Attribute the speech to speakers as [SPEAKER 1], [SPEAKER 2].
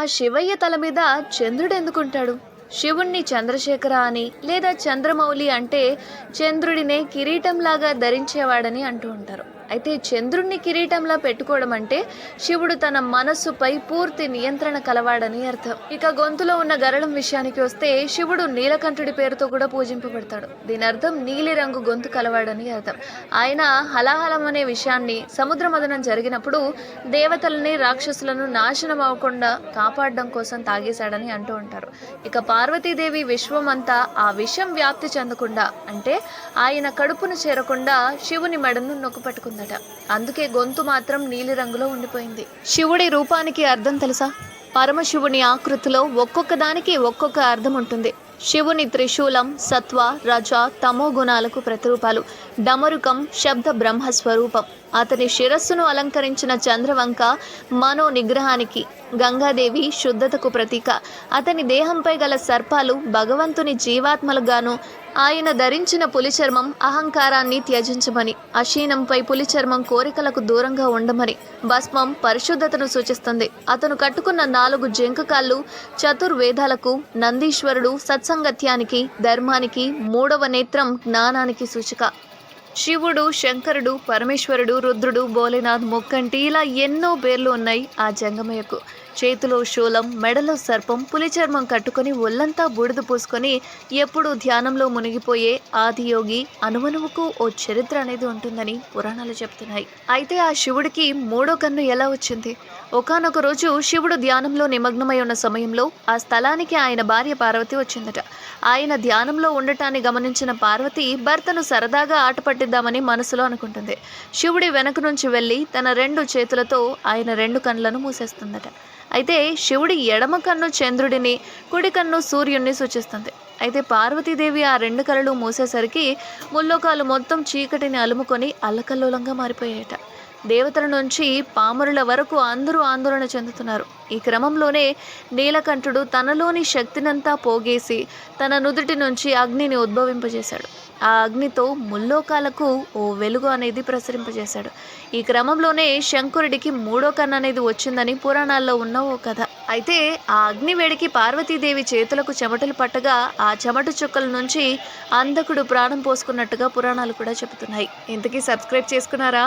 [SPEAKER 1] ఆ శివయ్య తల మీద చంద్రుడు ఎందుకుంటాడు? శివుణ్ణి చంద్రశేఖర అని లేదా చంద్రమౌళి అంటే చంద్రుడినే కిరీటంలాగా ధరించేవాడని అంటూ ఉంటారు. అయితే చంద్రుణ్ణి కిరీటంలా పెట్టుకోవడం అంటే శివుడు తన మనస్సుపై పూర్తి నియంత్రణ కలవాడని అర్థం. ఇక గొంతులో ఉన్న గరళం విషయానికి వస్తే శివుడు నీలకంఠుడి పేరుతో కూడా పూజింపబడతాడు. దీని అర్థం నీలిరంగు గొంతు కలవాడని అర్థం. ఆయన హలాహలం అనే విషయాన్ని సముద్ర మదనం జరిగినప్పుడు దేవతలని రాక్షసులను నాశనం అవ్వకుండా కాపాడడం కోసం తాగేశాడని అంటూ ఉంటారు. ఇక పార్వతీదేవి విశ్వం అంతా ఆ విషం వ్యాప్తి చెందకుండా అంటే ఆయన కడుపును చేరకుండా శివుని మెడను ఉందట. అందుకే గొంతు మాత్రం నీలి రంగులో ఉండిపోయింది. శివుడి రూపానికి అర్థం తెలుసా? పరమశివుని ఆకృతిలో ఒక్కొక్క దానికి ఒక్కొక్క అర్థం ఉంటుంది. శివుని త్రిశూలం సత్వ రజ తమో గుణాలకు ప్రతిరూపాలు. డమరుకం శబ్ద బ్రహ్మ స్వరూపం అతని శిరస్సును అలంకరించిన చంద్రవంక మనో నిగ్రహానికి గంగాదేవి శుద్ధతకు ప్రతీక. అతని దేహంపై గల సర్పాలు భగవంతుని జీవాత్మలుగాను ఆయన ధరించిన పులి చర్మం అహంకారాన్ని త్యజించమని అశీనంపై పులి చర్మం కోరికలకు దూరంగా ఉండమని భస్మం పరిశుద్ధతను సూచిస్తుంది. అతను కట్టుకున్న నాలుగు జంకకాళ్ళు చతుర్వేదాలకు నందీశ్వరుడు సత్సంగత్యానికి ధర్మానికి మూడవ నేత్రం జ్ఞానానికి సూచిక. శివుడు శంకరుడు పరమేశ్వరుడు రుద్రుడు భోలేనాథ్ ముక్కంటి ఇలా ఎన్నో పేర్లు ఉన్నాయి ఆ జంగమయ్యకు. చేతిలో శూలం మెడలో సర్పం పులి చర్మం కట్టుకొని ఒళ్ళంతా బూడిద పూసుకొని ఎప్పుడూ ధ్యానంలో మునిగిపోయే ఆదియోగి అనువనువుకు ఓ చరిత్ర అనేది ఉంటుందని పురాణాలు చెప్తున్నాయి. అయితే ఆ శివుడికి మూడో కన్ను ఎలా వచ్చింది? ఒకానొక రోజు శివుడు ధ్యానంలో నిమగ్నమై ఉన్న సమయంలో ఆ స్థలానికి ఆయన భార్య పార్వతి వచ్చిందట. ఆయన ధ్యానంలో ఉండటాన్ని గమనించిన పార్వతి భర్తను సరదాగా ఆట పట్టిద్దామని మనసులో అనుకుంటుంది. శివుడి వెనక నుంచి వెళ్ళి తన రెండు చేతులతో ఆయన రెండు కన్నులను మూసేస్తుందట. అయితే శివుడి ఎడమ కన్ను చంద్రుడిని కుడి కన్ను సూర్యుడిని సూచిస్తుంది. అయితే పార్వతీదేవి ఆ రెండు కళ్ళు మూసేసరికి ముల్లోకాలు మొత్తం చీకటిని అలుముకొని అల్లకల్లోలంగా మారిపోయాయట. దేవతల నుంచి పామరుల వరకు అందరూ ఆందోళన చెందుతున్నారు. ఈ క్రమంలోనే నీలకంఠుడు తనలోని శక్తినంతా పోగేసి తన నుదుటి నుంచి అగ్నిని ఉద్భవింపజేశాడు. ఆ అగ్నితో ముల్లోకాలకు ఓ వెలుగు అనేది ప్రసరింపజేశాడు. ఈ క్రమంలోనే శంకరుడికి మూడో కన్ను అనేది వచ్చిందని పురాణాల్లో ఉన్న ఓ కథ. అయితే ఆ అగ్ని వేడికి పార్వతీదేవి చేతులకు చెమటలు పట్టగా ఆ చెమట చుక్కల నుంచి అంధకుడు ప్రాణం పోసుకున్నట్టుగా పురాణాలు కూడా చెబుతున్నాయి. ఇంతకీ సబ్స్క్రైబ్ చేసుకున్నారా?